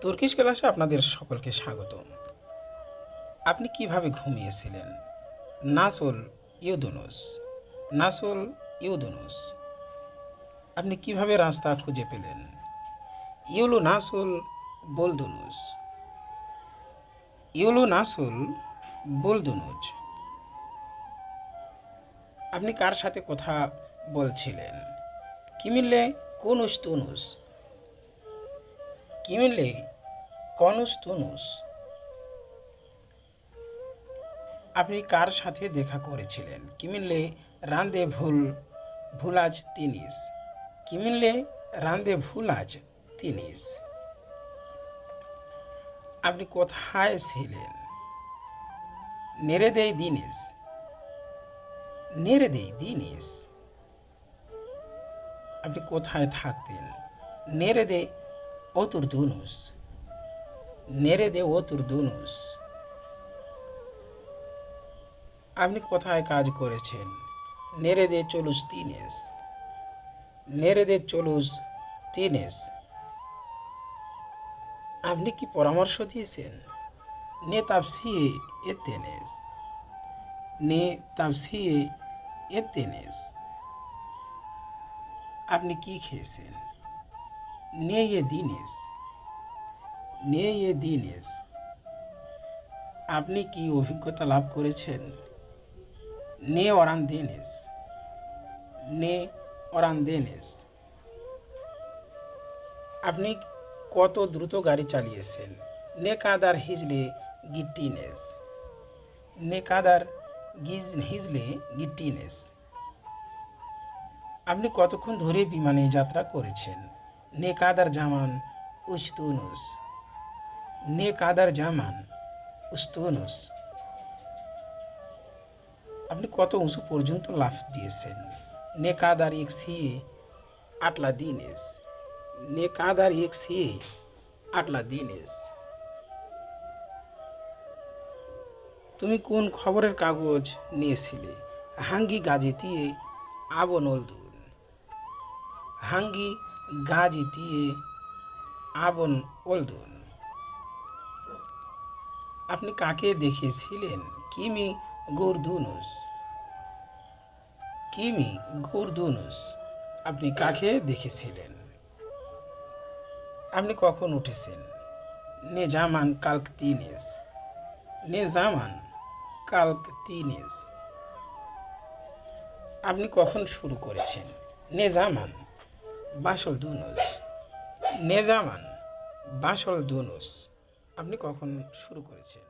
Turkish ক্লাসে আপনাদের সকলকে স্বাগত আপনি কীভাবে ঘুমিয়েছিলেন? নাসুল ইউদুনুস। নাসুল ইউদুনুস। আপনি কীভাবে রাস্তা খুঁজে পেলেন? ইউলু নাসুল বলদুনুস ইউলু নাসুল বলদুনুজ। আপনি কার সাথে কথা বলছিলেন? কিমিল্লে কোনুস তুনুস। কিমিল্লে কনুস তুনুস। আপনি কার সাথে দেখা করেছিলেন? কিমিল্লে রান্দে ভুল, ভুলাজ তিনিস। কিমিল্লে রান্দে ভুলাজ তিনিস। আপনি কোথায় ছিলেন? নেড়ে দেয় দিনিস। নেড়ে দেয় দিনিস। আপনি কোথায় থাকতেন? নেড়ে দে অতুর দুনুস। নেড়ে দে ওতুর দুনুস। আপনি কোথায় কাজ করেছেন? নেড়ে দে চলুস তিনেস। নেড়ে দে চলুস তিনেস। আপনি কি পরামর্শ দিয়েছেন? নে তাপসিয়ে এতেনেস নে তাপসিয়ে এতেনেস আপনি কি খেয়েছেন? নে এ দিনেস। নে এ দিনেস আপনি কি অভিজ্ঞতা লাভ করেছেন? নে অরান দেনেস নে অরান দেনেস আপনি কত দ্রুত গাড়ি চালিয়েছেন? নে কাদার হিজলে গিট্টিনেস নে কাদার গিজ হিজলে গিট্টিনেস আপনি কতক্ষণ ধরে বিমানে যাত্রা করেছেন? নে কাদার জামান উস্তুনুস নে কাদার জামান, উস্তুনুস। আপনি কত উঁচু পর্যন্ত লাফ দিয়েছেন। নে কাদার এক সিয়ে আটলা দিনেস। নে কাদার এক সিয়ে আটলা দিনেস। তুমি কোন খবরের কাগজ নিয়েছিলে? হাঙ্গি গাজিতিয়ে আবনলদুন হাঙ্গি গাজিতিয়ে আবন ওলদুন আপনি কাকে দেখেছিলেন? কিমি গোরদুনুস। কিমি গোরদুনুস, আপনি কাকে দেখেছিলেন? আপনি কখন উঠেছেন? নে জামান কালক তিনেস নে জামান কালক তিনেস আপনি কখন শুরু করেছেন? নে জামান বাসল দুনুস নে জামান বাসল দুনুস আপনি কখন শুরু করেছেন?